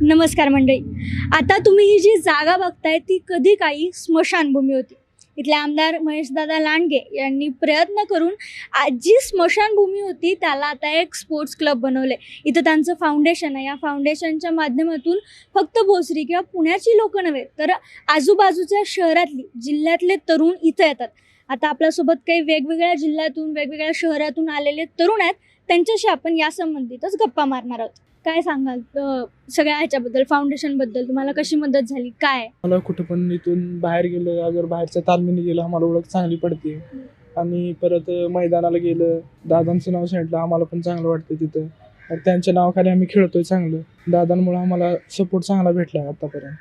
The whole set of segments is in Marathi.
नमस्कार मंडळी. आता तुम्ही ही जी जागा बघताय ती कधी काही स्मशानभूमी होती. इथले आमदार महेशदादा लांडगे यांनी प्रयत्न करून आज जी स्मशानभूमी होती त्याला आता एक स्पोर्ट्स क्लब बनवले इथं त्यांचं फाउंडेशन आहे. या फाउंडेशनच्या माध्यमातून फक्त भोसरी किंवा पुण्याची लोकं नव्हे तर आजूबाजूच्या शहरातली जिल्ह्यातले तरुण इथं येतात. आता आपल्यासोबत काही वेगवेगळ्या जिल्ह्यातून वेगवेगळ्या शहरातून आलेले तरुण आहेत. त्यांच्याशी आपण या संबंधितच गप्पा मारणार आहोत. काय सांगाल? सगळ्या ह्याच्याबद्दल फाउंडेशनबद्दल तुम्हाला कशी मदत झाली? काय? मला कुठं पण इथून बाहेर गेलो अगर बाहेरच्या तालमीने गेलो आम्हाला ओळख चांगली पडते. आणि परत मैदानाला गेलं दादांचं नाव सांगितलं आम्हाला पण चांगलं वाटतं तिथं. त्यांच्या नावाखाली आम्ही खेळतोय चांगलं. दादांमुळे आम्हाला सपोर्ट चांगला भेटला आतापर्यंत.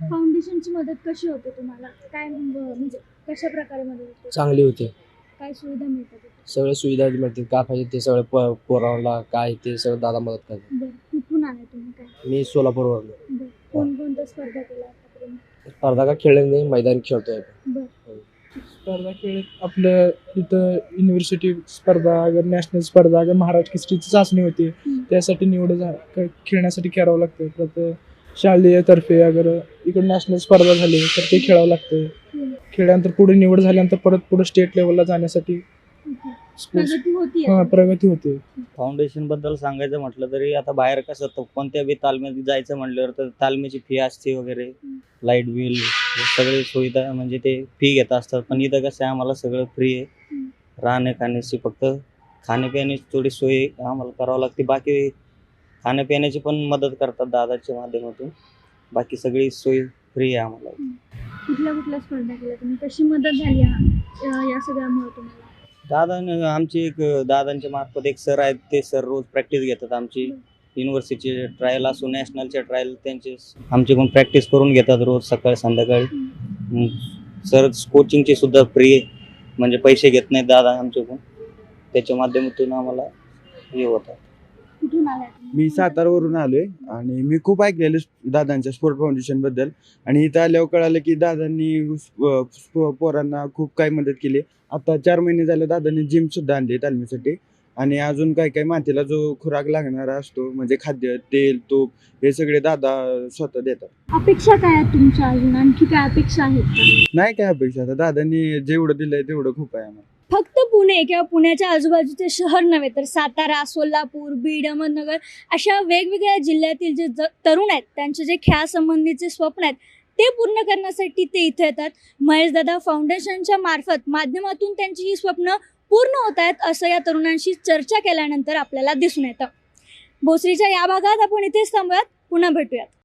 फाउंडेशनची मदत कशी होते तुम्हाला? काय म्हणजे कशा प्रकारे मदत होते? चांगली होते. काय सुविधा मिळतात तिथे? सगळे सुविधा मिळतील. काय पाहिजे ते सगळं प पोरावला काय ते सगळं दादा मदत करतात. बरं कुठून आले तुम्ही काय? मी सोलापूरवरलो बरं कोणकोणत्या स्पर्धा केल्या आतापर्यंत स्पर्धा का खेळले नाही मैदान खेळतोय. बरं. स्पर्धा खेळत आपलं इथं युनिव्हर्सिटी स्पर्धा अगर नॅशनल स्पर्धा अगर महाराष्ट्र केसरीची चाचणी होती हम्म. त्यासाठी निवड झा- क- खेळण्यासाठी खेळावं लागतं. परत शालेय तर्फे अगर इकडे नॅशनल स्पर्धा झाली तर ते खेळावं लागतं. खेळल्यानंतर पुढे निवड झाल्यानंतर परत पुढे स्टेट लेवलला जाण्यासाठी प्रगती होती हा प्रगती होते फाउंडेशनबद्दल सांगायचं म्हटलं तरी आता बाहेर कसं तर कोणत्या बी तालमीत जायचं म्हटल्यावर तर तालमीची फी असते वगैरे. लाइट बिल सगळे सुविधा म्हणजे ते फी घेत असतात. पण इथं कसं आहे आम्हाला सगळं फ्री आहे. राहणे खाण्याची फक्त खाण्यापिण्याची थोडी सोय आम्हाला करावं लागते. बाकी खाण्यापिण्याची पण मदत करतात दादाच्या माध्यमातून. बाकी सगळी सोय फ्री आहे आम्हाला. कुठल्या कुठल्या स्पर्धा केल्या? तुम्ही कशी मदत झाली या सगळ्यामुळे तुम्हाला? दादा आमची एक दादांच्या मार्फत एक सर आहेत ते सर रोज प्रॅक्टिस घेतात आमची. युनिव्हर्सिटीचे ट्रायल असो नॅशनलचे ट्रायल त्यांचे आमच्याकडून प्रॅक्टिस करून घेतात रोज सकाळी संध्याकाळी. सर कोचिंगचे सुद्धा फ्री म्हणजे पैसे घेत नाहीत दादा आमच्याकडून त्याच्या माध्यमातून आम्हाला हे होतं. कुठून आलाय तुम्ही? मी सातारावरून आलोय आणि मी खूप ऐकलेलं दादांच्या स्पोर्ट फाउंडेशनबद्दल. आणि इथं आल्यावर कळालं की दादांनी स्प- पोरांना खूप काही मदत केली. आता चार महिने झाले दादांनी जिम सुद्धा आणली तालमीसाठी. आणि अजून काय काय मातीला जो खुराक लागणारा असतो म्हणजे खाद्य तेल तूप हे सगळे दादा स्वतः देतात. अपेक्षा काय आहेत तुमच्या अजून? आणखी काय अपेक्षा आहेत का? नाही काय अपेक्षा. आता दादांनी जेवढं दिलंय तेवढं खूप आहे आम्हाला. फक्त पुणे किंवा पुण्याच्या आजूबाजूचे शहर नव्हे तर सातारा सोलापूर बीड अहमदनगर अशा वेगवेगळ्या जिल्ह्यातील जे ज- तरुण आहेत त्यांचे जे खेळासंबंधीचे स्वप्न आहेत ते पूर्ण करण्यासाठी ते इथे येतात. महेशदादा फाउंडेशनच्या मार्फत माध्यमातून त्यांची ही स्वप्न पूर्ण होत आहेत असं या तरुणांशी चर्चा केल्यानंतर आपल्याला दिसून येतं. भोसरीच्या या भागात आपण इथेच थांबूयात. पुन्हा भेटूयात.